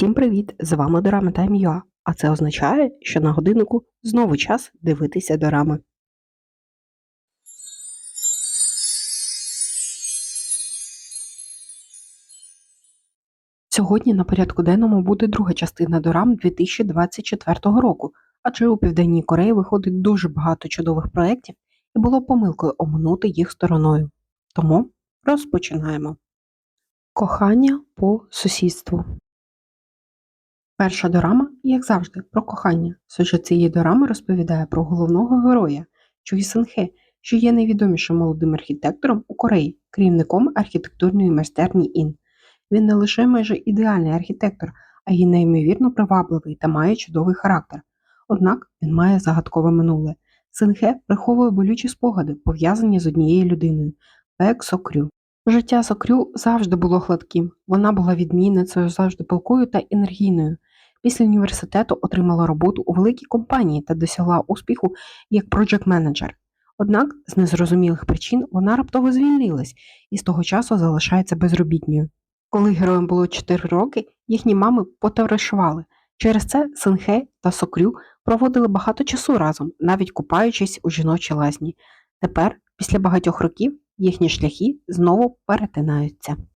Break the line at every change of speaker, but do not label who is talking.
Всім привіт! З вами Дорама Тайм Юа, а це означає, що на годиннику знову час дивитися дорами. Сьогодні на порядку денному буде друга частина дорам 2024 року, адже у Південній Кореї виходить дуже багато чудових проєктів і було помилкою оминути їх стороною. Тому розпочинаємо. Кохання по сусідству. Перша дорама, як завжди, про кохання. Сюжет цієї дорами розповідає про головного героя Чуї Сенхе, що є найвідомішим молодим архітектором у Кореї, керівником архітектурної майстерні Ін. Він не лише майже ідеальний архітектор, а й неймовірно привабливий та має чудовий характер. Однак він має загадкове минуле. Сенхе приховує болючі спогади, пов'язані з однією людиною Пек Сокрю. Життя Сокрю завжди було гладким. Вона була відмінницею, завжди палкою та енергійною. Після університету отримала роботу у великій компанії та досягла успіху як проджект менеджер. Однак з незрозумілих причин вона раптово звільнилась і з того часу залишається безробітною. Коли героям було 4 роки, їхні мами потоваришували. Через це Синхе та Сокрю проводили багато часу разом, навіть купаючись у жіночій лазні. Тепер, після багатьох років, їхні шляхи знову перетинаються.